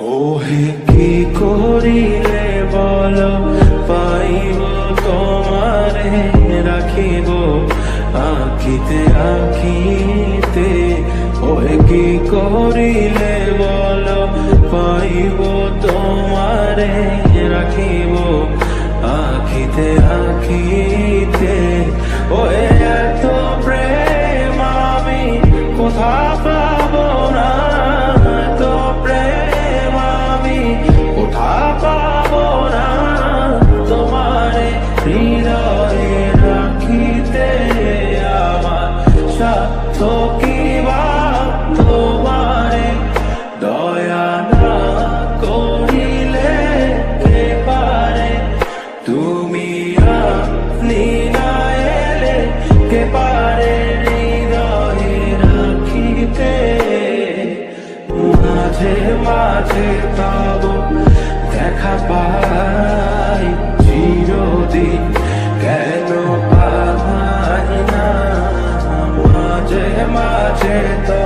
ওহে কি করিলে বল? পাইব তোমারে, রাখিব আখিতে আখিতে ওহে কি করিলে বল? পাইব তোমারে, রাখিব আখিতে আখিতে ওহে এত প্রেম আমি কোথা তুমি আপনি না এলে কে পারে হৃদয়ে রাখিতে, মাঝে মাঝে তব দেখা পাই চিরদিন। কেন পাই না, মাঝে মাঝে তব